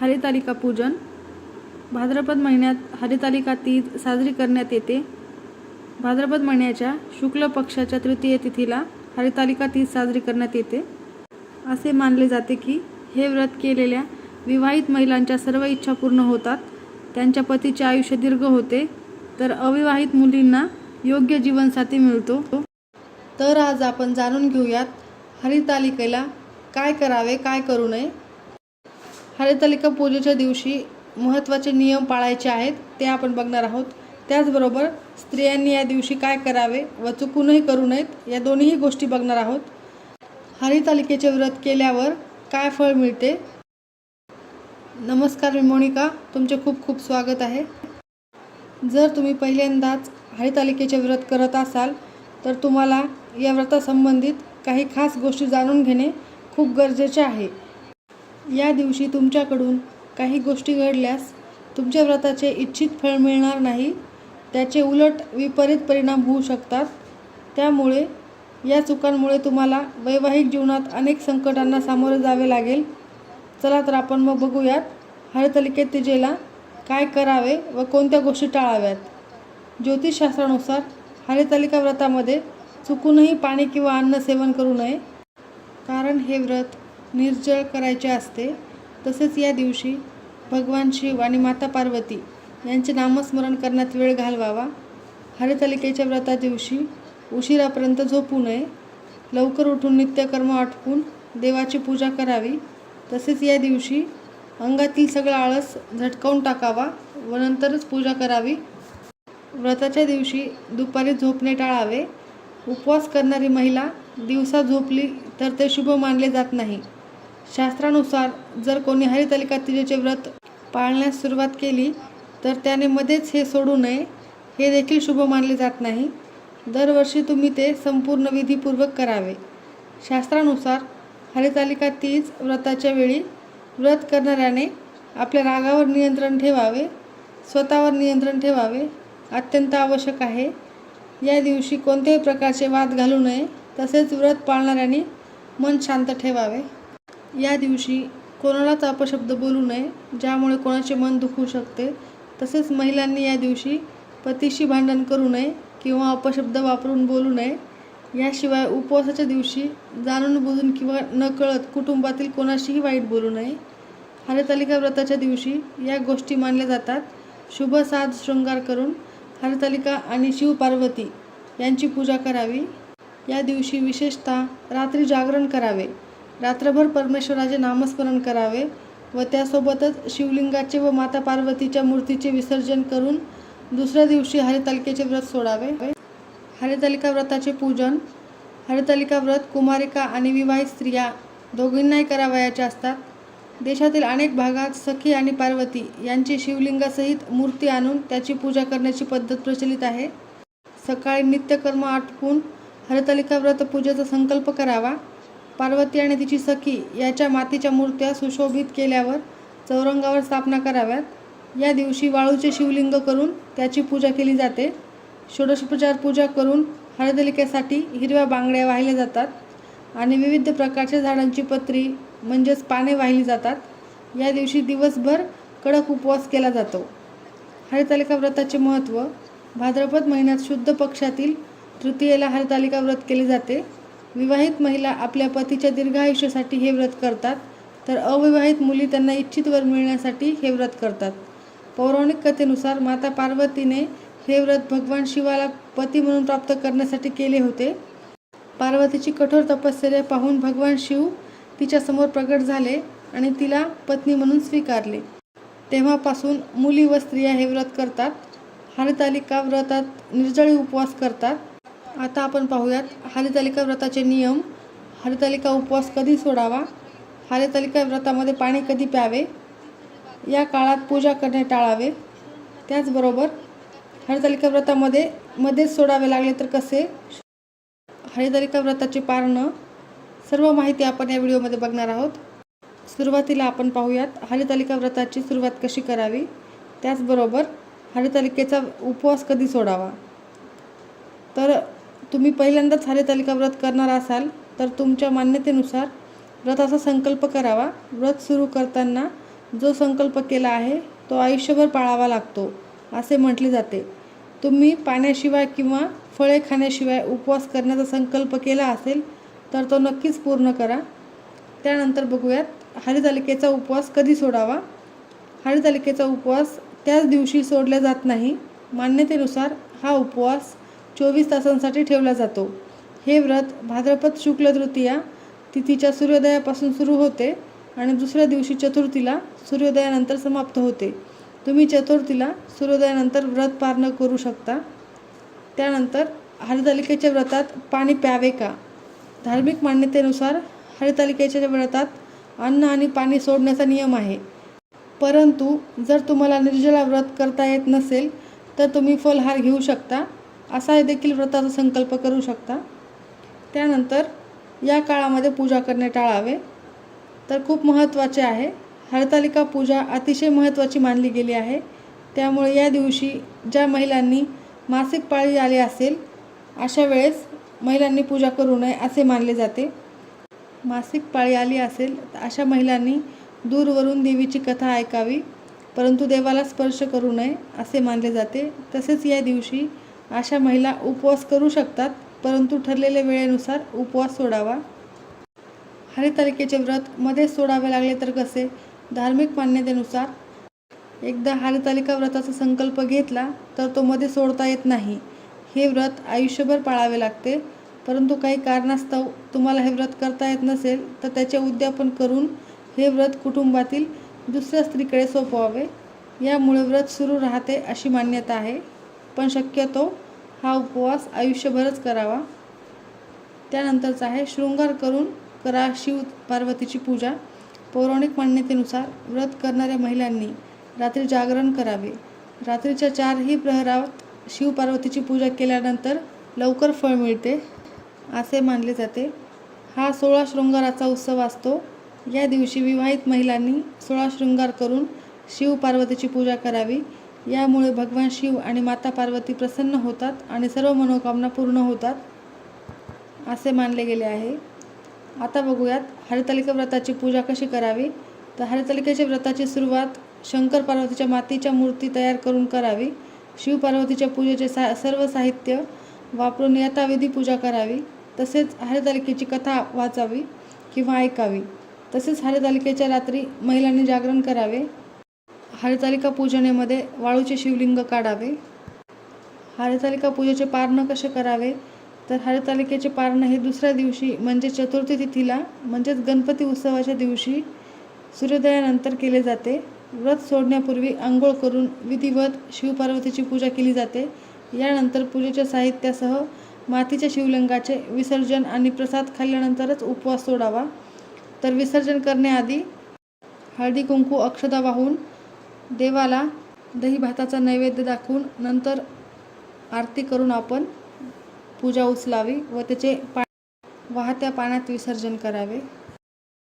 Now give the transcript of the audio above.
हरितालिका पूजन. भाद्रपद महिन्यात हरितालिका तीज साजरी करण्यात येते. भाद्रपद महिन्याच्या शुक्ल पक्षाच्या तृतीय तिथीला हरितालिका तीज साजरी करण्यात येते. असे मानले जाते की हे व्रत केलेल्या विवाहित महिलांच्या सर्व इच्छा पूर्ण होतात. त्यांच्या पतीचे आयुष्य दीर्घ होते. तर अविवाहित मुलींना योग्य जीवनसाथी मिळतो. तर आज आपण जाणून घेऊयात हरितालिकेला काय करावे काय करू नये हरितालिका पूजेच्या दिवशी महत्त्वाचे नियम पाळायचे आहेत ते आपण बघणार आहोत. त्याचबरोबर स्त्रियांनी या दिवशी काय करावे व चुकूनही करू नयेत या दोन्हीही गोष्टी बघणार आहोत. हरितालिकेचे व्रत केल्यावर काय फळ मिळते? नमस्कार मी मोनिका तुमचे खूप खूप स्वागत आहे. जर तुम्ही पहिल्यांदाच हरितालिकेचे व्रत करत असाल तर तुम्हाला या व्रतासंबंधित काही खास गोष्टी जाणून घेणे खूप गरजेचे आहे. या दिवशी तुमच्याकडून काही गोष्टी घडल्यास तुमच्या व्रताचे इच्छित फळ मिळणार नाही त्याचे उलट विपरीत परिणाम होऊ शकतात. त्यामुळे या चुकांमुळे तुम्हाला वैवाहिक जीवनात अनेक संकटांना सामोरे जावे लागेल. चला तर आपण मग बघूयात हरितालिकेत तिजेला काय करावे व कोणत्या गोष्टी टाळाव्यात. ज्योतिषशास्त्रानुसार हरितालिका व्रतामध्ये चुकूनही पाणी किंवा अन्न सेवन करू नये कारण हे व्रत निर्जळ करायचे असते. तसेच या दिवशी भगवान शिव आणि माता पार्वती यांचे नामस्मरण करण्यात वेळ घालवावा. हरितालिकेच्या व्रता दिवशी उशिरापर्यंत झोपू नये. लवकर उठून नित्यकर्म आटपून देवाची पूजा करावी. तसेच या दिवशी अंगातील सगळा आळस झटकावून टाकावा व नंतरच पूजा करावी. व्रताच्या दिवशी दुपारी झोपणे टाळावे. उपवास करणारी महिला दिवसा झोपली तर ते शुभ मानले जात नाही. शास्त्रानुसार जर कोणी हरितालिका तिजेचे व्रत पाळण्यास सुरुवात केली तर त्याने मध्येच हे सोडू नये. हे देखील शुभ मानले जात नाही. दरवर्षी तुम्ही ते संपूर्ण विधीपूर्वक करावे. शास्त्रानुसार हरितालिका तीज व्रताच्या वेळी व्रत करणाऱ्याने आपल्या रागावर नियंत्रण ठेवावे स्वतःवर नियंत्रण ठेवावे अत्यंत आवश्यक आहे. या दिवशी कोणत्याही प्रकारचे वाद घालू नये. तसेच व्रत पाळणाऱ्यांनी मन शांत ठेवावे. या दिवशी कोणालाच अपशब्द बोलू नये ज्यामुळे कोणाचे मन दुखू शकते. तसेच महिलांनी या दिवशी पतीशी भांडण करू नये किंवा अपशब्द वापरून बोलू नये. याशिवाय उपवासाच्या दिवशी जाणून बुजून किंवा नकळत कुटुंबातील कोणाशीही वाईट बोलू नये. हरतालिका व्रताच्या दिवशी या गोष्टी मानल्या जातात. शुभ साध शृंगार करून हरतालिका आणि शिवपार्वती यांची पूजा करावी. या दिवशी विशेषतः रात्री जागरण करावे. रात्रभर परमेश्वराचे नामस्मरण करावे व त्यासोबतच शिवलिंगाचे व माता पार्वतीच्या मूर्तीचे विसर्जन करून दुसऱ्या दिवशी हरितालिकेचे व्रत सोडावे. हरितालिका व्रताचे पूजन हरितालिका व्रत कुमारिका आणि विवाहित स्त्रिया दोघींनाही करावयाचे असतात. देशातील अनेक भागात सखी आणि पार्वती यांची शिवलिंगासहित मूर्ती आणून त्याची पूजा करण्याची पद्धत प्रचलित आहे. सकाळी नित्यकर्म आटपून हरितालिका व्रत पूजेचा संकल्प करावा. पार्वती आणि तिची सखी याच्या मातीच्या मूर्त्या सुशोभित केल्यावर चौरंगावर स्थापना कराव्यात. या दिवशी वाळूचे शिवलिंग करून त्याची पूजा केली जाते. षोडशोपचार पूजा करून हळदलिकेसाठी हिरव्या बांगड्या वाहिल्या जातात आणि विविध प्रकारच्या झाडांची पत्री म्हणजेच पाने वाहिली जातात. या दिवशी दिवसभर कडक उपवास केला जातो. हरितालिका व्रताचे महत्त्व भाद्रपद महिन्यात शुद्ध पक्षातील तृतीयेला हरितालिका व्रत केले जाते. विवाहित महिला आपल्या पतीच्या दीर्घायुष्यासाठी हे व्रत करतात तर अविवाहित मुली त्यांना इच्छित वर मिळण्यासाठी हे व्रत करतात. पौराणिक कथेनुसार माता पार्वतीने हे व्रत भगवान शिवाला पती म्हणून प्राप्त करण्यासाठी केले होते. पार्वतीची कठोर तपश्चर्या पाहून भगवान शिव तिच्यासमोर प्रकट झाले आणि तिला पत्नी म्हणून स्वीकारले. तेव्हापासून मुली व स्त्रिया हे व्रत करतात. हरितालिका व्रतात निर्जळी उपवास करतात. आता आपण पाहूयात हरितालिका व्रताचे नियम. हरितालिका उपवास कधी सोडावा? हरितालिका व्रतामध्ये पाणी कधी प्यावे? या काळात पूजा करणे टाळावे. त्याचबरोबर हरितालिका व्रतामध्ये मध्येच सोडावे लागले तर कसे? हरितालिका व्रताचे पारणं. सर्व माहिती आपण या व्हिडिओमध्ये बघणार आहोत. सुरुवातीला आपण पाहूयात हरितालिका व्रताची सुरुवात कशी करावी? त्याचबरोबर हरितालिकेचा उपवास कधी सोडावा? तर तुम्ही पहिल्यांदाच हरितालिका व्रत करणार असाल तर तुमच्या मान्यतेनुसार व्रताचा संकल्प करावा. व्रत सुरू करताना जो संकल्प केला आहे तो आयुष्यभर पाळावा लागतो असे म्हटले जाते. तुम्ही पाण्याशिवाय किंवा फळे खाण्याशिवाय उपवास करण्याचा संकल्प केला असेल तर तो नक्कीच पूर्ण करा. त्यानंतर बघूयात हरितालिकेचा उपवास कधी सोडावा? हरितालिकेचा उपवास त्याच दिवशी सोडला जात नाही. मान्यतेनुसार हा उपवास चोवीस तासांसाठी ठेवला जातो. हे व्रत भाद्रपद शुक्ल तृतीया तिथीच्या सूर्योदयापासून सुरू होते आणि दुसऱ्या दिवशी चतुर्थीला सूर्योदयानंतर समाप्त होते. तुम्ही चतुर्थीला सूर्योदयानंतर व्रत पार न करू शकता. त्यानंतर हरितालिकेच्या व्रतात पाणी प्यावे का? धार्मिक मान्यतेनुसार हरितालिकेच्या व्रतात अन्न आणि पाणी सोडण्याचा नियम आहे. परंतु जर तुम्हाला निर्जला व्रत करता येत नसेल तर तुम्ही फलहार घेऊ शकता. असा देखील व्रताचा संकल्प करू शकता. त्यानंतर या काळामध्ये पूजा करणे टाळावे. तर खूप महत्त्वाचे आहे. हरतालिका पूजा अतिशय महत्त्वाची मानली गेली आहे. त्यामुळे या दिवशी ज्या महिलांनी मासिक पाळी आली असेल अशा वेळेस महिलांनी पूजा करू नये असे मानले जाते. मासिक पाळी आली असेल तर अशा महिलांनी दूरवरून देवीची कथा ऐकावी परंतु देवाला स्पर्श करू नये असे मानले जाते. तसेच या दिवशी अशा महिला उपवास करू शकतात परंतु ठरलेल्या वेळेनुसार उपवास सोडावा. हरितालिकेचे व्रत मध्येच सोडावे लागले तर कसे? धार्मिक मान्यतेनुसार. एकदा हरितालिका व्रताचा संकल्प घेतला तर तो मध्ये सोडता येत नाही. हे व्रत आयुष्यभर पाळावे लागते. परंतु काही कारणास्तव तुम्हाला हे व्रत करता येत नसेल तर त्याचे उद्यापन करून हे व्रत कुटुंबातील दुसऱ्या स्त्रीकडे सोपवावे. यामुळे व्रत सुरू राहते अशी मान्यता आहे. पण शक्यतो हा उपवास आयुष्यभरच करावा. त्यानंतरचा आहे शृंगार करून करा शिव पार्वतीची पूजा. पौराणिक मान्यतेनुसार व्रत करणाऱ्या महिलांनी रात्री जागरण करावे. रात्रीच्या चारही प्रहरात शिव पार्वतीची पूजा केल्यानंतर लवकर फळ मिळते असे मानले जाते. हा सोळा शृंगाराचा उत्सव असतो. या दिवशी विवाहित महिलांनी सोळा शृंगार करून शिव पार्वतीची पूजा करावी. यामुळे भगवान शिव आणि माता पार्वती प्रसन्न होतात आणि सर्व मनोकामना पूर्ण होतात असे मानले गेले आहे. आता बघूयात हरितालिका व्रताची पूजा कशी करावी? तर हरितालिकेच्या व्रताची सुरुवात शंकर पार्वतीच्या मातीच्या मूर्ती तयार करून करावी. शिव पार्वतीच्या पूजेचे सा सर्व साहित्य वापरून यथाविधी पूजा करावी. तसेच हरितालिकेची कथा वाचावी किंवा ऐकावी. तसेच हरितालिकेच्या रात्री महिलांनी जागरण करावे. हरितालिका पूजनेमध्ये वाळूचे शिवलिंग काढावे. हरितालिका पूजेचे पारणं कसे करावे? तर हरितालिकेचे पारणं हे दुसऱ्या दिवशी म्हणजे चतुर्थी तिथीला म्हणजेच गणपती उत्सवाच्या दिवशी सूर्योदयानंतर केले जाते. व्रत सोडण्यापूर्वी आंघोळ करून विधिवत शिवपार्वतीची पूजा केली जाते. यानंतर पूजेच्या साहित्यासह मातीच्या शिवलिंगाचे विसर्जन आणि प्रसाद खाल्ल्यानंतरच उपवास सोडावा. तर विसर्जन करण्याआधी हळदी कुंकू अक्षदा वाहून देवाला दही भाताचा नैवेद्य दाखवून नंतर आरती करून आपण पूजा उचलावी व त्याचे पा वाहत्या पाण्यात विसर्जन करावे.